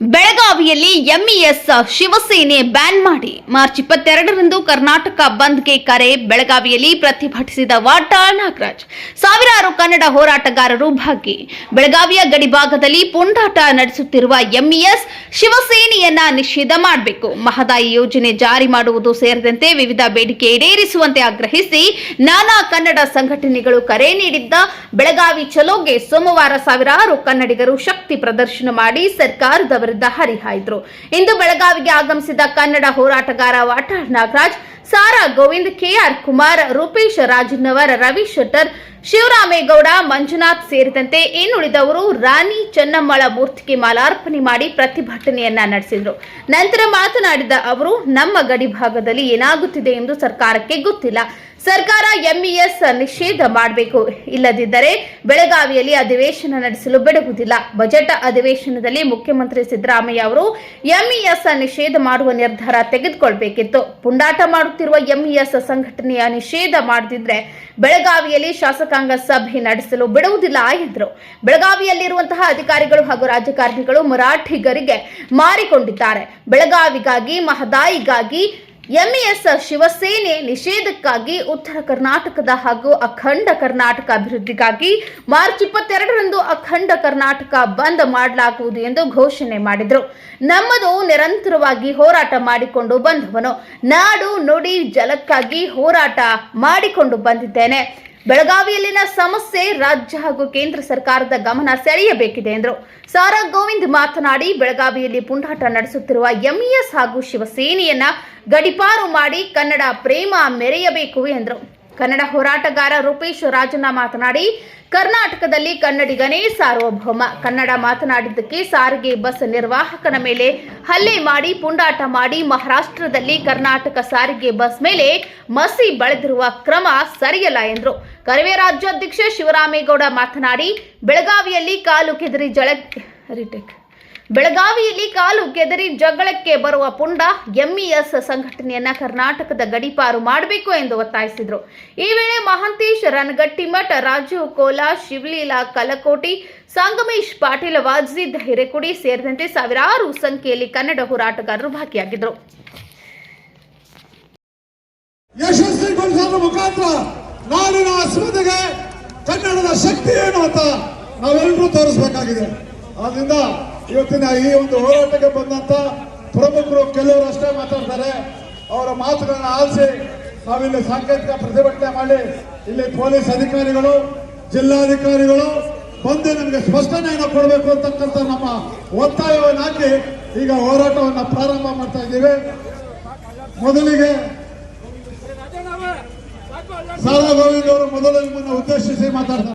ಬೆಳಗಾವಿ ಬೆಳಗಾವಿಯಲ್ಲಿ MES Shivsena ban ಮಾಡಿ March ಇಪ್ಪತ್ತೆರಡರಂದು ಕರ್ನಾಟಕ ಬಂದ್ಗೆ ಕರೆ ಬೆಳಗಾವಿಯಲ್ಲಿ ಪ್ರತಿಭಟಿಸಿದ ವಾಟಾಳ್ ನಾಗರಾಜ್. ಸಾವಿರಾರು ಕನ್ನಡ ಹೋರಾಟಗಾರರು ಭಾಗಿ. ಬೆಳಗಾವಿಯ ಗಡಿಭಾಗದಲ್ಲಿ ಪುಂಡಾಟ ನಡೆಸುತ್ತಿರುವ ಎಂಇಎಸ್ ಶಿವಸೇನೆಯನ್ನ ನಿಷೇಧ ಮಾಡಬೇಕು. ಮಹದಾಯಿ ಯೋಜನೆ ಜಾರಿ ಮಾಡುವುದು ಸೇರಿದಂತೆ ವಿವಿಧ ಬೇಡಿಕೆ ಈಡೇರಿಸುವಂತೆ ಆಗ್ರಹಿಸಿ ನಾನಾ ಕನ್ನಡ ಸಂಘಟನೆಗಳು ಕರೆ ನೀಡಿದ್ದ ಬೆಳಗಾವಿ ಚಲೋಗೆ ಸೋಮವಾರ ಸಾವಿರಾರು ಕನ್ನಡಿಗರು ಶಕ್ತಿ ಪ್ರದರ್ಶನ ಮಾಡಿ ಸರ್ಕಾರದ ವಿರುದ್ಧ ಹರಿಹಾಯ್ದರು ಇಂದು ಬೆಳಗಾವಿಗೆ ಆಗಮಿಸಿದ ಕನ್ನಡ ಹೋರಾಟಗಾರ ವಾಟಾಳ್ ನಾಗರಾಜ್, ಸಾರಾ ಗೋವಿಂದ್, ಕೆಆರ್ ಕುಮಾರ್, ರೂಪೇಶ್ ರಾಜನವರ್, ರವಿ ಶೆಟ್ಟರ್, ಶಿವರಾಮೇಗೌಡ, ಮಂಜುನಾಥ್ ಸೇರಿದಂತೆ ಇನ್ನುಳಿದವರು ರಾಣಿ ಚೆನ್ನಮ್ಮಳ ಮೂರ್ತಿಗೆ ಮಾಲಾರ್ಪಣೆ ಮಾಡಿ ಪ್ರತಿಭಟನೆಯನ್ನ ನಡೆಸಿದರು. ನಂತರ ಮಾತನಾಡಿದ ಅವರು, ನಮ್ಮ ಗಡಿ ಭಾಗದಲ್ಲಿ ಏನಾಗುತ್ತಿದೆ ಎಂದು ಸರ್ಕಾರಕ್ಕೆ ಗೊತ್ತಿಲ್ಲ. ಸರ್ಕಾರ ಎಂಇಎಸ್ ನಿಷೇಧ ಮಾಡಬೇಕು. ಇಲ್ಲದಿದ್ದರೆ ಬೆಳಗಾವಿಯಲ್ಲಿ ಅಧಿವೇಶನ ನಡೆಸಲು ಬಿಡುವುದಿಲ್ಲ. ಬಜೆಟ್ ಅಧಿವೇಶನದಲ್ಲಿ ಮುಖ್ಯಮಂತ್ರಿ ಸಿದ್ದರಾಮಯ್ಯ ಅವರು ಎಂಇಎಸ್ ನಿಷೇಧ ಮಾಡುವ ನಿರ್ಧಾರ ತೆಗೆದುಕೊಳ್ಬೇಕಿತ್ತು. ಪುಂಡಾಟ ಮಾಡುತ್ತಿರುವ ಎಂಇಎಸ್ ಸಂಘಟನೆಯ ನಿಷೇಧ ಮಾಡದಿದ್ರೆ ಬೆಳಗಾವಿಯಲ್ಲಿ ಶಾಸಕಾಂಗ ಸಭೆ ನಡೆಸಲು ಬಿಡುವುದಿಲ್ಲ ಎಂದರು. ಬೆಳಗಾವಿಯಲ್ಲಿರುವಂತಹ ಅಧಿಕಾರಿಗಳು ಹಾಗೂ ರಾಜಕಾರಣಿಗಳು ಮರಾಠಿಗರಿಗೆ ಮಾರಿಕೊಂಡಿದ್ದಾರೆ. ಬೆಳಗಾವಿಗಾಗಿ, ಮಹದಾಯಿಗಾಗಿ ಎಂಇಎಸ್ ಶಿವಸೇನೆ ನಿಷೇಧಕ್ಕಾಗಿ ಉತ್ತರ ಕರ್ನಾಟಕದ ಹಾಗೂ ಅಖಂಡ ಕರ್ನಾಟಕ ಅಭಿವೃದ್ಧಿಗಾಗಿ ಮಾರ್ಚ್ ಇಪ್ಪತ್ತೆರಡರಂದು ಅಖಂಡ ಕರ್ನಾಟಕ ಬಂದ್ ಮಾಡಲಾಗುವುದು ಎಂದು ಘೋಷಣೆ ಮಾಡಿದರು. ನಮ್ಮದು ನಿರಂತರವಾಗಿ ಹೋರಾಟ ಮಾಡಿಕೊಂಡು ಬಂದವನು. ನಾಡು ನುಡಿ ಜಲಕ್ಕಾಗಿ ಹೋರಾಟ ಮಾಡಿಕೊಂಡು ಬಂದಿದ್ದೇನೆ. ಬೆಳಗಾವಿಯಲ್ಲಿನ ಸಮಸ್ಯೆ ರಾಜ್ಯ ಹಾಗೂ ಕೇಂದ್ರ ಸರ್ಕಾರದ ಗಮನ ಸೆಳೆಯಬೇಕಿದೆ ಎಂದರು. ಸಾರಾ ಗೋವಿಂದ್ ಮಾತನಾಡಿ, ಬೆಳಗಾವಿಯಲ್ಲಿ ಪುಂಡಾಟ ನಡೆಸುತ್ತಿರುವ ಎಂಇಎಸ್ ಹಾಗೂ ಶಿವಸೇನೆಯನ್ನ ಗಡಿಪಾರು ಮಾಡಿ ಕನ್ನಡ ಪ್ರೇಮ ಮೆರೆಯಬೇಕು ಎಂದರು. ಕನ್ನಡ ಹೋರಾಟಗಾರ ರೂಪೇಶ್ ರಾಜಣ್ಣ ಮಾತನಾಡಿ, ಕರ್ನಾಟಕದಲ್ಲಿ ಕನ್ನಡಿಗನೇ ಸಾರ್ವಭೌಮ. ಕನ್ನಡ ಮಾತನಾಡಿದ್ದಕ್ಕೆ ಸಾರಿಗೆ ಬಸ್ ನಿರ್ವಾಹಕನ ಮೇಲೆ ಹಲ್ಲೆ ಮಾಡಿ, ಪುಂಡಾಟ ಮಾಡಿ ಮಹಾರಾಷ್ಟ್ರದಲ್ಲಿ ಕರ್ನಾಟಕ ಸಾರಿಗೆ ಬಸ್ ಮೇಲೆ ಮಸಿ ಬಳೆದಿರುವ ಕ್ರಮ ಸರಿಯಲ್ಲ ಎಂದರು. ಕರವೇ ರಾಜ್ಯಾಧ್ಯಕ್ಷ ಶಿವರಾಮೇಗೌಡ ಮಾತನಾಡಿ, ಬೆಳಗಾವಿಯಲ್ಲಿ ಕಾಲು ಕೆದರಿ ಜಳ ಬೆಳಗಾವಿಯಲ್ಲಿ ಕಾಲು ಕೆದರಿ ಜಗಳಕ್ಕೆ ಬರುವ ಪುಂಡ ಎಂಇಎಸ್ ಸಂಘಟನೆಯನ್ನ ಕರ್ನಾಟಕದ ಗಡಿಪಾರು ಮಾಡಬೇಕು ಎಂದು ಒತ್ತಾಯಿಸಿದರು. ಈ ವೇಳೆ ಮಹಾಂತೇಶ್ ರನಗಟ್ಟಿಮಠ ರಾಜು ಕೋಲಾ, ಶಿವಲೀಲಾ ಕಲಕೋಟಿ, ಸಂಗಮೇಶ್ ಪಾಟೀಲ್, ವಾಜಿದ್ ಹಿರೇಕುಡಿ ಸೇರಿದಂತೆ ಸಾವಿರಾರು ಸಂಖ್ಯೆಯಲ್ಲಿ ಕನ್ನಡ ಹೋರಾಟಗಾರರು ಭಾಗಿಯಾಗಿದ್ದರು ಕನ್ನಡದ ಶಕ್ತಿ ಏನು ಅಂತ ನಾವೆಲ್ಲರೂ ತೋರಿಸಬೇಕಾಗಿದೆ. ಆದ್ರಿಂದ ಇವತ್ತಿನ ಈ ಒಂದು ಹೋರಾಟಕ್ಕೆ ಬಂದಂತ ಪ್ರಮುಖರು ಕೆಲವರು ಅಷ್ಟೇ ಮಾತಾಡ್ತಾರೆ. ಅವರ ಮಾತುಗಳನ್ನು ಆಲಿಸಿ ನಾವಿಲ್ಲಿ ಸಾಂಕೇತಿಕ ಪ್ರತಿಭಟನೆ ಮಾಡಿ ಇಲ್ಲಿ ಪೊಲೀಸ್ ಅಧಿಕಾರಿಗಳು, ಜಿಲ್ಲಾಧಿಕಾರಿಗಳು ಬಂದು ನಮಗೆ ಸ್ಪಷ್ಟನೆಯನ್ನು ಕೊಡಬೇಕು ಅಂತಕ್ಕಂಥ ನಮ್ಮ ಒತ್ತಾಯವನ್ನು ಹಾಕಿ ಈಗ ಹೋರಾಟವನ್ನು ಪ್ರಾರಂಭ ಮಾಡ್ತಾ ಇದ್ದೀವಿ. ಮೊದಲಿಗೆ ಸಾರಾ ಗೋವಿಂದ್ ಅವರು ಮೊದಲು ಉದ್ದೇಶಿಸಿ ಮಾತಾಡ್ತಾರೆ.